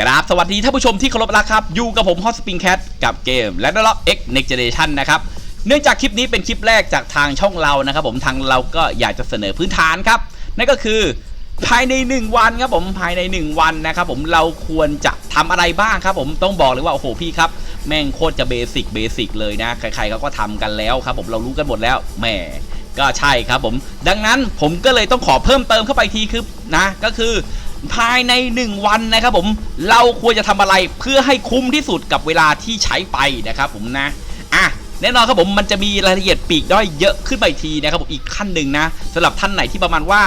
กราบสวัสดีท่านผู้ชมที่เคารพรักครับ อยู่กับผม Hot Spring Cat กับเกม l a n d l o c k X Next Generation นะครับเนื่องจากคลิปนี้เป็นคลิปแรกจากทางช่องเรานะครับผมทางเราก็อยากจะเสนอพื้นฐานครับ นั่นก็คือภายใน 1 วันครับผมภายใน 1 วันนะครับผมเราควรจะทำอะไรบ้างครับผมต้องบอกเลยว่าโอ้โหพี่ครับ แม่งโคตรจะเบสิกเบสิกเลยนะใครๆเขาก็ทำกันแล้วครับผมเรารู้กันหมดแล้วแหมก็ใช่ครับผม ดังนั้นผมก็เลยต้องขอเพิ่มเติมเข้าไปทีคือนะก็คือ ภายใน 1 วันนะครับผมเราควรจะทำอะไรเพื่อให้คุ้มที่สุดกับเวลาที่ใช้ไปนะครับผมนะอะแน่นอนครับผมมันจะมีรายละเอียดปีกย่อยเยอะขึ้นไปทีนะครับผมอีกขั้นหนึ่งนะสำหรับท่านไหนที่ประมาณว่า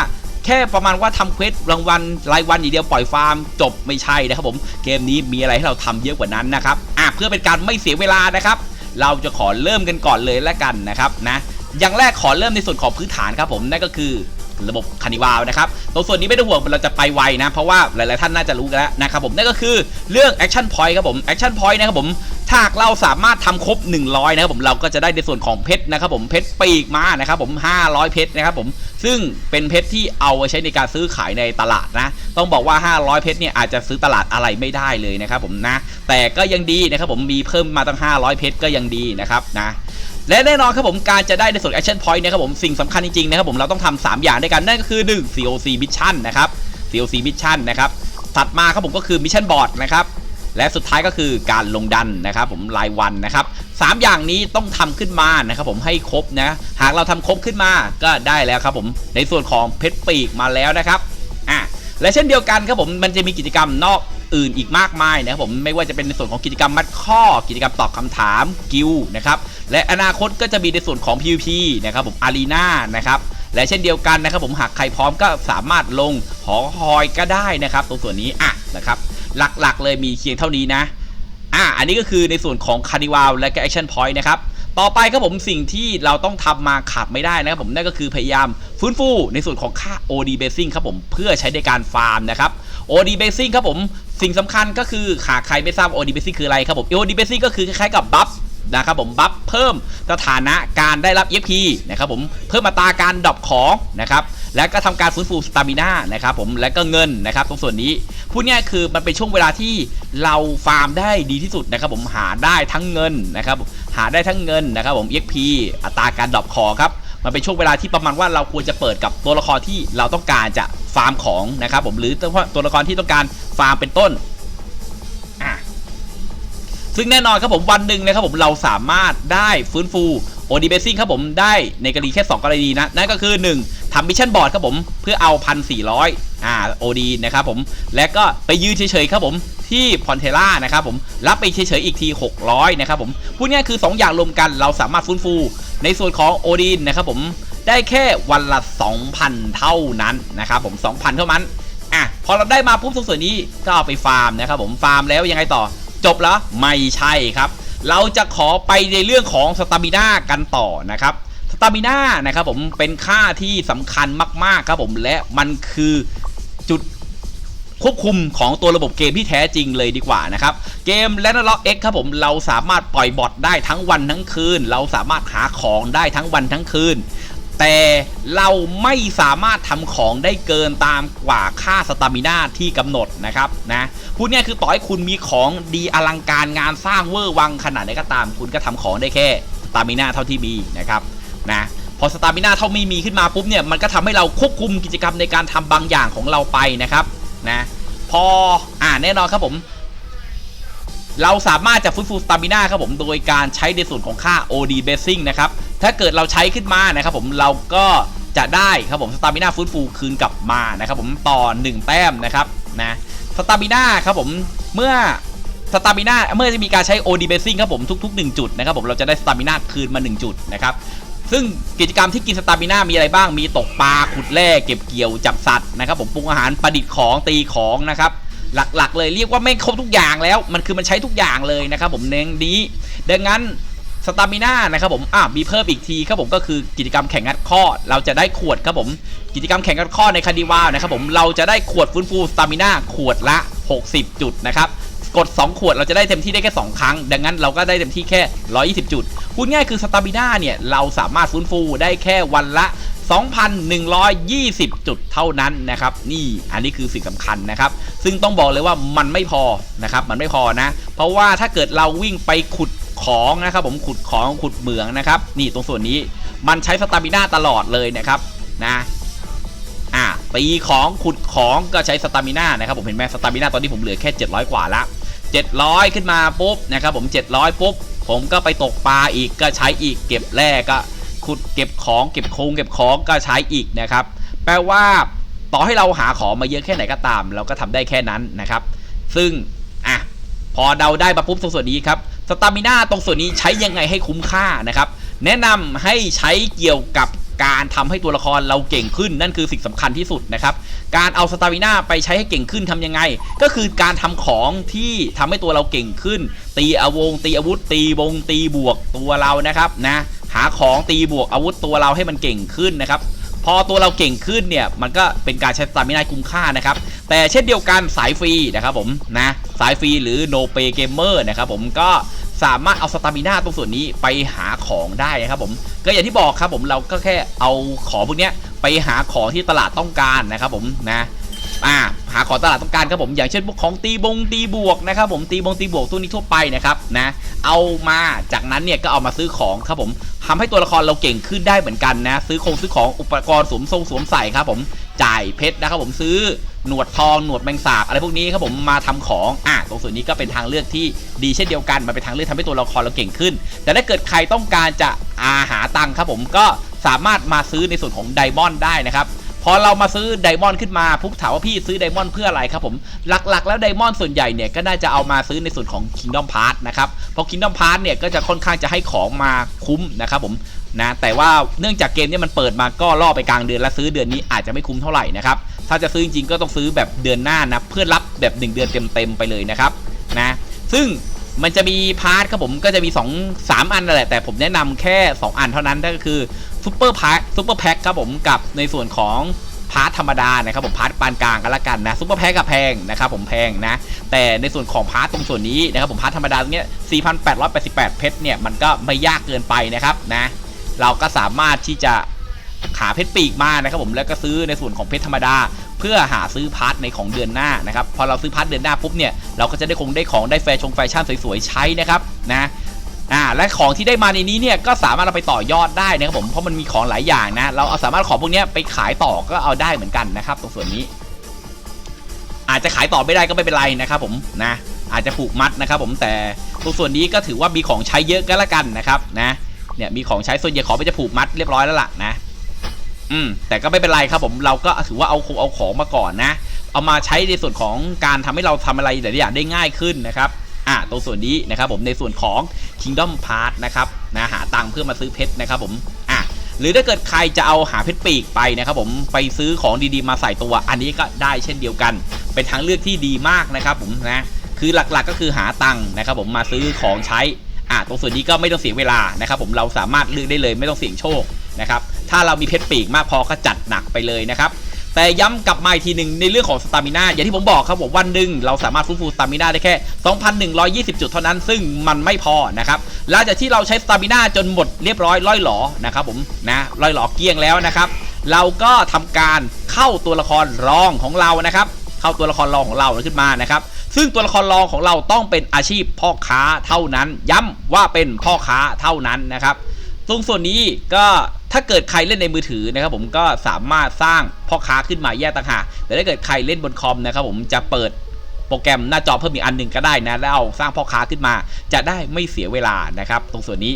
แค่ประมาณว่าทำเควสรางวัลรายวันอย่างเดียวปล่อยฟาร์มจบไม่ใช่นะครับผมเกมนี้มีอะไรให้เราทำเยอะกว่านั้นนะครับอะเพื่อเป็นการไม่เสียเวลานะครับ เราจะขอเริ่มกันก่อนเลยแล้วกันนะครับนะอย่างแรกขอเริ่มในส่วนของพื้นฐานครับผมนั่นก็คือ ระบบคานิวาลนะครับตรงส่วนนี้ไม่ต้องห่วงเราจะไปไวนะ เพราะว่าหลาย ๆ ท่านน่าจะรู้กันแล้วนะครับผมนั่นก็คือเรื่อง Action Point ครับผม Action Point นะครับผมถ้าเราสามารถทำครบ 100 นะครับผมเราก็จะได้ในส่วนของเพชรนะครับผมเพชรปีกมานะครับผม 500 เพชรนะครับผมซึ่งเป็นเพชรที่เอาไว้ใช้ในการซื้อขายในตลาดนะ ต้องบอกว่า 500 เพชรเนี่ยอาจจะซื้อตลาดอะไรไม่ได้เลยนะครับผมนะ แต่ก็ยังดีนะครับผมมีเพิ่มมาตั้ง 500 เพชรก็ยังดีนะครับนะ และแน่นอนครับผมการจะได้ในส่วน Action Point นะครับผมสิ่งสำคัญจริงๆนะครับผมเราต้องทำ3อย่างด้วยกันนั่นก็คือ 1 COC Mission นะครับ COC Mission นะครับถัดมาครับผมก็คือ Mission Board นะครับและสุดท้ายก็คือการลงดันนะครับผมรายวันนะครับสามอย่างนี้ต้องทำขึ้นมานะครับผมให้ครบนะหากเราทำครบขึ้นมาก็ได้แล้วครับผมในส่วนของเพชรปีกมาแล้วนะครับอะและเช่นเดียวกันครับผมมันจะมีกิจกรรมนอกอื่นอีกมากมายนะครับผมไม่ว่าจะเป็นในส่วนของกิจกรรมมัดข้อ กิจกรรมตอบคำถามกิลนะครับ และอนาคตก็จะมีในส่วนของ PVP นะครับผมอารีนานะครับและเช่นเดียวกันนะครับผมหากใครพร้อมก็สามารถลงหอคอยก็ได้นะครับตรงส่วนนี้อะนะครับหลักๆเลยมีเคียงเท่านี้นะอะอันนี้ก็คือในส่วนของคาร์นิวาลและก็แอคชั่นพอยต์นะครับต่อไปครับผมสิ่งที่เราต้องทำมาขาดไม่ได้นะครับผมนั่นก็คือพยายามฟื้นฟูในส่วนของค่า OD basing ครับผมเพื่อใช้ในการฟาร์มนะครับ OD basing ครับผมสิ่งสำคัญก็คือหากใครไม่ทราบ OD basing คืออะไรครับผม OD basing ก็คือคล้ายๆกับบัฟ นะครับผมบัฟเพิ่มสถานะการได้รับ EXP นะครับผมเพิ่มอัตราการดรอปของนะครับและก็ทำการฟื้นฟูสตามิน่านะครับผมและก็เงินนะครับตรงส่วนนี้พูดง่ายคือมันเป็นช่วงเวลาที่เราฟาร์มได้ดีที่สุดนะครับผมหาได้ทั้งเงินนะครับหาได้ทั้งเงินนะครับผม EXP อัตราการดรอปของครับมันเป็นช่วงเวลาที่ประมาณว่าเราควรจะเปิดกับตัวละครที่เราต้องการจะฟาร์มของนะครับผมหรือตัวละครที่ต้องการฟาร์มเป็นต้น ซึ่งแน่นอนครับผมวันหนึ่งนะครับผมเราสามารถได้ฟื้นฟูโอดีเบซิ่งครับผมได้ในกรณีแค่ 2 กรณีนะ นั่นก็คือ 1ทำมิชชั่นบอร์ดครับผมเพื่อเอา 1,400อ่าโอดีนะครับผม และก็ไปยืนเฉยๆครับผมที่พอนเทล่านะครับผมรับไปเฉยๆอีกที 600 นะครับผมพูดง่ายคือ 2 อย่างรวมกันเราสามารถฟื้นฟู ในส่วนของโอดีนนะครับผมได้แค่วันละ 2,000 เท่านั้นนะครับผม 2,000 เท่านั้นอะพอเราได้มาปุ๊บส่วนนี้ก็เอาไปฟาร์มนะครับผมฟาร์มแล้วยังไงต่อ จบแล้วไม่ใช่ครับ เราจะขอไปในเรื่องของสตามิน่ากันต่อนะครับสตามิน่านะครับผมเป็นค่าที่สำคัญมาก ๆ ครับผมและมันคือจุดควบคุมของตัวระบบเกมที่แท้จริงเลยดีกว่านะครับ เกม l a n d l o c k X ครับผมเราสามารถปล่อยบอทได้ทั้งวันทั้งคืน เราสามารถหาของได้ทั้งวันทั้งคืน แต่เราไม่สามารถทำของได้เกินตามกว่าค่าสตามิน่าที่กำหนดนะครับนะพูดง่ายคือต่อให้คุณมีของดีอลังการงานสร้างเวอร์วังขนาดไหนก็ตาม คุณก็ทำของได้แค่สตามิน่าเท่าที่มีนะครับนะพอสตามิน่าเท่าไม่มีขึ้นมาปุ๊บเนี่ยมันก็ทำให้เราควบคุมกิจกรรมในการทำบางอย่างของเราไปนะครับนะพออ่าแน่นอนครับผม เราสามารถจะฟื้นฟูสตามิน่าครับผมโดยการใช้ในส่วนของค่า OD basing นะครับ ถ้าเกิดเราใช้ขึ้นมานะครับผมเราก็จะได้ครับผมสตามิน่าฟื้นฟูคืนกลับมานะครับผมต่อ 1 แต้มนะครับนะสตามิน่าครับผมเมื่อสตามิน่าเมื่อจะมีการใช้ OD basing ครับผมทุก ๆ 1 จุดนะครับผมเราจะได้สตามิน่าคืนมา 1 จุดนะครับซึ่งกิจกรรมที่กินสตามิน่ามีอะไรบ้างมีตกปลาขุดแร่เก็บเกี่ยวจับสัตว์นะครับผมปรุงอาหารประดิษฐ์ของตีของนะครับ หลักๆ เลยเรียกว่าไม่ครบทุกอย่างแล้ว มันคือมันใช้ทุกอย่างเลยนะครับผมเน้นนี้ดังนั้นสตามิน่านะครับผม อะ มีเพิ่มอีกทีครับผมก็คือกิจกรรมแข่งงัดข้อ เราจะได้ขวดครับผม กิจกรรมแข่งงัดข้อในคาดีวานะครับผม เราจะได้ขวดฟื้นฟูสตามิน่าขวดละ 60 จุดนะครับ กด 2 ขวดเราจะได้เต็มที่ได้แค่ 2 ครั้ง ดังนั้นเราก็ได้เต็มที่แค่ 120 จุด พูดง่ายคือสตามิน่าเนี่ย เราสามารถฟื้นฟูได้แค่วันละ 2,120 จุดเท่านั้นนะครับ นี่อันนี้คือสิ่งสำคัญนะครับ ซึ่งต้องบอกเลยว่ามันไม่พอนะครับมันไม่พอนะ เพราะว่าถ้าเกิดเราวิ่งไปขุดของนะครับผมขุดของขุดเหมืองนะครับ นี่ตรงส่วนนี้มันใช้สตามิน่าตลอดเลยนะครับนะอ่าตีของขุดของก็ใช้สตามิน่านะครับผมเห็นไหมสตามิน่าตอนนี้ผมเหลือแค่ 700 กว่าละ 700 ขึ้นมาปุ๊บนะครับผม 700 ปุ๊บผมก็ไปตกปลาอีกก็ใช้อีกเก็บแร่ก็ ขุดเก็บของเก็บโครงเก็บของก็ใช้อีกนะครับ แปลว่าต่อให้เราหาของมาเยอะแค่ไหนก็ตาม เราก็ทำได้แค่นั้นนะครับ ซึ่งอะพอเดาได้มาปุ๊บตรงส่วนนี้ครับสตามิน่าตรงส่วนนี้ใช้ยังไงให้คุ้มค่านะครับ แนะนำให้ใช้เกี่ยวกับการทำให้ตัวละครเราเก่งขึ้นนั่นคือสิ่งสำคัญที่สุดนะครับ การเอาสตามิน่าไปใช้ให้เก่งขึ้นทำยังไง ก็คือการทำของที่ทำให้ตัวเราเก่งขึ้น ตีอาวงตีอาวุธ ตีวงตีบวกตัวเรานะครับนะ หาของตีบวกอาวุธตัวเราให้มันเก่งขึ้นนะครับพอตัวเราเก่งขึ้นเนี่ยมันก็เป็นการใช้สตามินาคุ้มค่านะครับแต่เช่นเดียวกันสายฟรีนะครับผมนะสายฟรีหรือ no pay gamer นะครับผมก็สามารถเอาสตามินาตรงส่วนนี้ไปหาของได้นะครับผมก็อย่างที่บอกครับผมเราก็แค่เอาของพวกนี้ไปหาของที่ตลาดต้องการนะครับผมนะ อ่าหาของตลาดต้องการครับผมอย่างเช่นพวกของตีบงตีบวกนะครับผมตีบงตีบวกตัวนี้ทั่วไปนะครับนะเอามาจากนั้นเนี่ยก็เอามาซื้อของครับผมทำให้ตัวละครเราเก่งขึ้นได้เหมือนกันนะ ซื้อคงซื้อของอุปกรณ์สวมทรงสวมใส่ครับผมจ่ายเพชรนะครับผมซื้อหนวดทองหนวดแมงสาบอะไรพวกนี้ครับผมมาทำของอะตรงส่วนนี้ก็เป็นทางเลือกที่ดีเช่นเดียวกันมันเป็นทางเลือกทำให้ตัวละครเราเก่งขึ้น แต่ถ้าเกิดใครต้องการจะอาหาตังค์ครับผมก็สามารถมาซื้อในส่วนของไดมอนด์ได้นะครับ พอเรามาซื้อไดมอนด์ขึ้นมาพุกถามว่าพี่ซื้อไดมอนด์เพื่ออะไรครับผมหลักๆ แล้วไดมอนด์ส่วนใหญ่เนี่ยก็น่าจะเอามาซื้อในส่วนของ Kingdom Pass นะครับเพราะ Kingdom Pass เนี่ยก็จะค่อนข้างจะให้ของมาคุ้มนะครับผมนะแต่ว่าเนื่องจากเกมเนี้มันเปิดมาก็ล่อไปกลางเดือนแล้วซื้อเดือนนี้อาจจะไม่คุ้มเท่าไหร่นะครับถ้าจะซื้อจริงๆก็ต้องซื้อแบบเดือนหน้านะเพื่อรับแบบ 1 เดือนเต็มๆไปเลยนะครับนะซึ่ง มันจะมีพาร์ทครับผมก็จะมี 2 3 อันนั่นแหละแต่ผมแนะนำแค่ 2 อันเท่านั้นนั่นก็คือซูเปอร์พาร์ซูเปอร์แพ็คครับผมกับในส่วนของพาร์ทธรรมดานะครับผมพาร์ทปานกลางกันละกันนะซุปเปอร์แพ็กกับแพงนะครับผมแพงนะแต่ในส่วนของพาร์ทตรงส่วนนี้นะครับผมพาร์ทธรรมดาตรงเนี้ย4,888 เพชรเนี่ยมันก็ไม่ยากเกินไปนะครับนะเราก็สามารถที่จะหาเพชรปีกมานะครับผมแล้วก็ซื้อในส่วนของเพชรธรรมดา เพื่อหาซื้อพาร์ทในของเดือนหน้านะครับพอเราซื้อพาร์ทเดือนหน้าปุ๊บเนี่ยเราก็จะได้คงได้ของได้แฟชั่นแฟชั่นสวยๆใช้นะครับนะอ่าและของที่ได้มาในนี้เนี่ยก็สามารถเอาไปต่อยอดได้นะครับผมเพราะมันมีของหลายอย่างนะเราเอาสามารถของพวกเนี้ยไปขายต่อก็เอาได้เหมือนกันนะครับ ตรงส่วนนี้ อาจจะขายต่อไม่ได้ก็ไม่เป็นไรนะครับผมนะอาจจะผูกมัดนะครับผมแต่ตรงส่วนนี้ก็ถือว่ามีของใช้เยอะก็แล้วกันนะครับนะเนี่ยมีของใช้ส่วนใหญ่ของไปจะผูกมัดเรียบร้อยแล้วล่ะนะ อืมแต่ก็ไม่เป็นไรครับผมเราก็ถือว่าเอาคงเอาของมาก่อนนะ เอามาใช้ในส่วนของการทำให้เราทำอะไรหลายอย่างได้ง่ายขึ้นนะครับอะตรงส่วนนี้นะครับผมในส่วนของ Kingdom Pass นะครับนะหาตังค์เพื่อมาซื้อเพชรนะครับผมอะหรือถ้าเกิดใครจะเอาหาเพชรปีกไปนะครับผมไปซื้อของดีๆมาใส่ตัว อันนี้ก็ได้เช่นเดียวกัน เป็นทางเลือกที่ดีมากนะครับผมนะคือหลักๆก็คือหาตังค์นะครับผมมาซื้อของใช้อะตรงส่วนนี้ก็ไม่ต้องเสียเวลานะครับผมเราสามารถเลือกได้เลยไม่ต้องเสี่ยงโชคนะครับ ถ้าเรามีเพชรปีกมากพอก็จัดหนักไปเลยนะครับแต่ย้ำกลับมาอีกทีหนึ่งในเรื่องของสตามิน่าอย่างที่ผมบอกครับผมวันหนึ่งเราสามารถฟื้นฟูสตามิน่าได้แค่ 2,120 จุดเท่านั้น ซึ่งมันไม่พอนะครับหลังจากที่เราใช้สตามิน่าจนหมดเรียบร้อยล่อยหลอนะครับผมนะล่อยหลอเกลี้ยงแล้วนะครับ เราก็ทำการเข้าตัวละครรองของเรานะครับ เข้าตัวละครรองของเราขึ้นมานะครับซึ่งตัวละครรองของเราต้องเป็นอาชีพพ่อค้าเท่านั้น ย้ำว่าเป็นพ่อค้าเท่านั้นนะครับตรงส่วนนี้ก็ ถ้าเกิดใครเล่นในมือถือนะครับผมก็สามารถสร้างพ่อค้าขึ้นมาแยกต่างหากแต่ถ้าเกิดใครเล่นบนคอมนะครับผมจะเปิดโปรแกรมหน้าจอเพิ่มอีกอันหนึ่งก็ได้นะแล้วเอาสร้างพ่อค้าขึ้นมาจะได้ไม่เสียเวลานะครับ ตรงส่วนนี้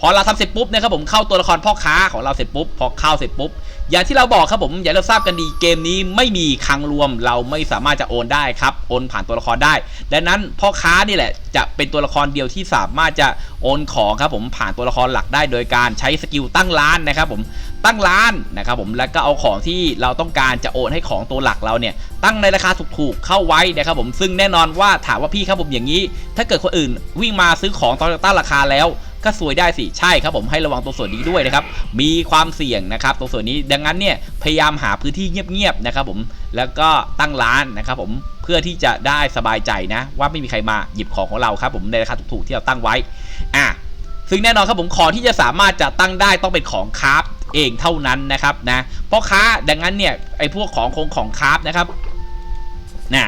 พอเราทำเสร็จปุ๊บนะครับผมเข้าตัวละครพ่อค้าของเราเสร็จปุ๊บพอเข้าเสร็จปุ๊บอย่างที่เราบอกครับผมอย่างเราทราบกันดีเกมนี้ไม่มีคลังรวมเราไม่สามารถจะโอนได้ครับโอนผ่านตัวละครได้ดังนั้นพ่อค้านี่แหละจะเป็นตัวละครเดียวที่สามารถจะโอนของครับผมผ่านตัวละครหลักได้ โดยการใช้สกิลตั้งร้านนะครับผมตั้งร้านนะครับผมแล้วก็เอาของที่เราต้องการจะโอนให้ของตัวหลักเราเนี่ยตั้งในราคาถูกๆเข้าไว้นะครับผมซึ่งแน่นอนว่าถามว่าพี่ครับผมอย่างนี้ ถ้าเกิดคนอื่นวิ่งมาซื้อของตอนตั้งราคาแล้ว ก็สวยได้สิใช่ครับผมให้ระวังตัวส่วนนี้ด้วยนะครับมีความเสี่ยงนะครับตรงส่วนนี้ดังนั้นเนี่ยพยายามหาพื้นที่เงียบๆนะครับผมแล้วก็ตั้งร้านนะครับผมเพื่อที่จะได้สบายใจนะ ว่าไม่มีใครมาหยิบของของเราครับผมในราคาถูกๆที่เราตั้งไว้อะซึ่งแน่นอนครับผมของที่จะสามารถจะตั้งได้ต้องเป็นของคราฟเองเท่านั้นนะครับนะเพราะค้าดังนั้นเนี่ยไอ้พวกของคงของคราฟนะครับนะ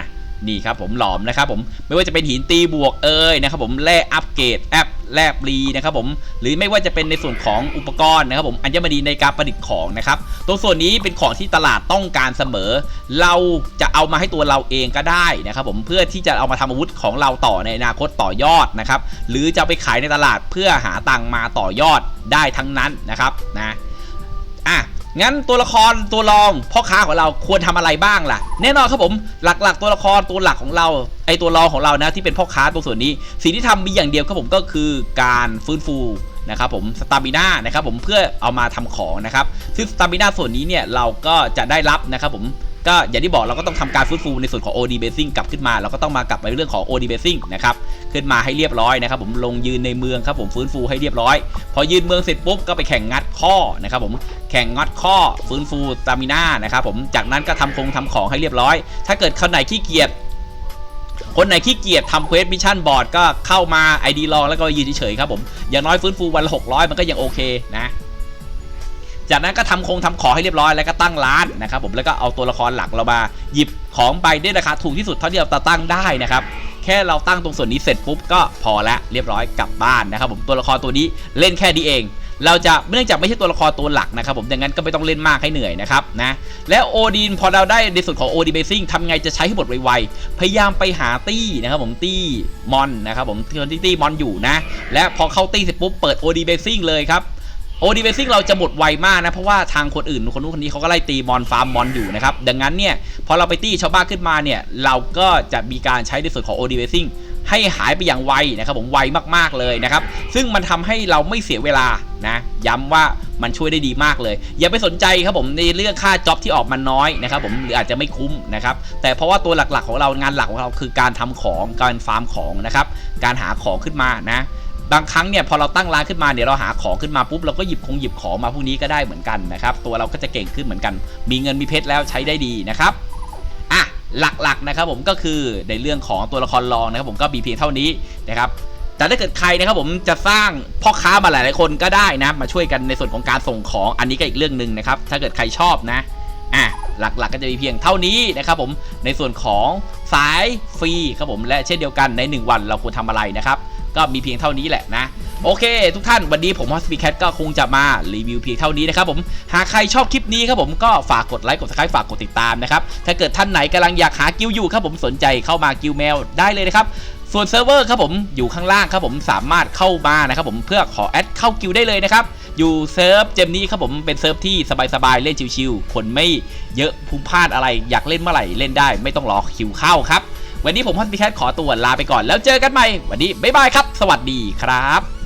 นี่ครับผมหลอมนะครับผมไม่ว่าจะเป็นหินตีบวกเอ่ยนะครับผมแร่อัปเกรดแอป แร่ปลีนะครับผมหรือไม่ว่าจะเป็นในส่วนของอุปกรณ์นะครับผมอัญมณีในการประดิษฐ์ของนะครับตรงส่วนนี้เป็นของที่ตลาดต้องการเสมอ เราจะเอามาให้ตัวเราเองก็ได้นะครับผมเพื่อที่จะเอามาทำอาวุธของเราต่อในอนาคตต่อยอดนะครับหรือจะไปขายในตลาดเพื่อหาตังมาต่อยอดได้ทั้งนั้นนะครับนะอะ งั้นตัวละครตัวรองพ่อค้าของเราควรทำอะไรบ้างล่ะ แน่นอนครับผมหลักๆ ตัวละครตัวหลักของเราไอตัวรองของเรานะที่เป็นพ่อค้าตัวส่วนนี้ สิ่งที่ทำมีอย่างเดียวครับผมก็คือการฟื้นฟูนะครับผมสตามิน่านะครับผมเพื่อเอามาทำของนะครับซึ่งสตามิน่าส่วนนี้เนี่ยเราก็จะได้รับนะครับผมก็อย่างที่บอกเราก็ต้องทำการฟื้นฟูในส่วนของ OD Basing กลับขึ้นมา เราก็ต้องมากลับไปเรื่องของ OD Basing นะครับขึ้นมาให้เรียบร้อยนะครับผมลงยืนในเมืองครับผมฟื้นฟูให้เรียบร้อย พอยืนเมืองเสร็จปุ๊บก็ไปแข่งงัดข้อนะครับผมแข่งงัด ข้อฟื้นฟูตามิน่านะครับผมจากนั้นก็ทำคงทำของให้เรียบร้อย ถ้าเกิดคนไหนขี้เกียจคนไหนขี้เกียจทำเควสมิชชั่นบอร์ดก็เข้ามา ID ลองแล้วก็ยืนเฉยๆครับผม อย่างน้อยฟื้นฟูวันละ600 มันก็ยังโอเคนะ จากนั้นก็ทำคงทำของให้เรียบร้อยแล้วก็ตั้งร้านนะครับผมแล้วก็เอาตัวละครหลักเรามา หยิบของไปได้ราคาถูกที่สุดเท่าที่เราตั้งได้นะครับ แค่เราตั้งตรงส่วนนี้เสร็จปุ๊บก็พอละเรียบร้อยกลับบ้านนะครับผมตัวละครตัวนี้เล่นแค่นี้เอง เราจะเนื่องจากไม่ใช่ตัวละครตัวหลักนะครับผมดังนั้นก็ไม่ต้องเล่นมากให้เหนื่อยนะครับนะแล้วโอดีนพอเราได้ในส่วนของโอดีเบซิ่งทำไงจะใช้ให้หมดไวๆพยายามไปหาตี้นะครับผมตี้มอนนะครับผมที่ตี้มอนอยู่นะ และพอเข้าตี้เสร็จปุ๊บเปิดโอดีเบซิ่งเลยครับโอดีเบซิ่งเราจะหมดไวมากนะเพราะว่าทางคนอื่นคนนู้นคนนี้เขาก็ไล่ตีมอนฟาร์มมอนอยู่นะครับดังนั้นเนี่ยพอเราไปตีชาวบ้านขึ้นมาเนี่ยเราก็จะมีการใช้ในส่วนของโอดีเบซิ่ง ให้หายไปอย่างไวนะครับผมไวมากๆเลยนะครับ ซึ่งมันทำให้เราไม่เสียเวลานะย้ำว่ามันช่วยได้ดีมากเลย อย่าไปสนใจครับผมในเรื่องค่าจ็อบที่ออกมาน้อยนะครับผมหรืออาจจะไม่คุ้มนะครับแต่เพราะว่าตัวหลักๆของเรางานหลักของเราคือการทำของการฟาร์มของนะครับการหาของขึ้นมานะบางครั้งเนี่ยพอเราตั้งร้านขึ้นมาเนี่ยเราหาของขึ้นมาปุ๊บเราก็หยิบคงหยิบของมาพวกนี้ก็ได้เหมือนกันนะครับตัวเราก็จะเก่งขึ้นเหมือนกัน มีเงินมีเพชรแล้วใช้ได้ดีนะครับ หลักๆนะครับผมก็คือในเรื่องของตัวละครรองนะครับผมก็มีเพียงเท่านี้นะครับแต่ถ้าเกิดใครนะครับผมจะสร้างพ่อค้ามาหลายๆคนก็ได้นะมาช่วยกันในส่วนของการส่งของอันนี้ก็อีกเรื่องหนึ่งนะครับถ้าเกิดใครชอบนะอะหลักๆก็จะมีเพียงเท่านี้นะครับผมในส่วนของสายฟรีครับผมและเช่นเดียวกันใน 1 วันเราควรทำอะไรนะครับก็มีเพียงเท่านี้แหละนะ โอเค ทุกท่านวันนี้ผมฮอสปีแคทก็คงจะมารีวิวเพียงเท่านี้นะครับผมหากใครชอบคลิปนี้ครับผมก็ฝากกดไลค์กด subscribe ฝากกดติดตามนะครับถ้าเกิดท่านไหนกำลังอยากหากิลอยู่ครับผมสนใจเข้ามากิลแมวได้เลยนะครับส่วนเซิร์ฟเวอร์ครับผมอยู่ข้างล่างครับผมสามารถเข้ามานะครับผมเพื่อขอแอดเข้ากิลได้เลยนะครับอยู่เซิร์ฟเจมนี้ครับผมเป็นเซิร์ฟที่สบายๆเล่นชิวๆคนไม่เยอะพุ่งพลาดอะไรอยากเล่นเมื่อไหร่เล่นได้ ไม่ต้องรอคิวเข้าครับวันนี้ผมฮอสปีแคทขอตัวลาไปก่อนแล้วเจอกันใหม่วันนี้บ๊ายบายครับ สวัสดีครับ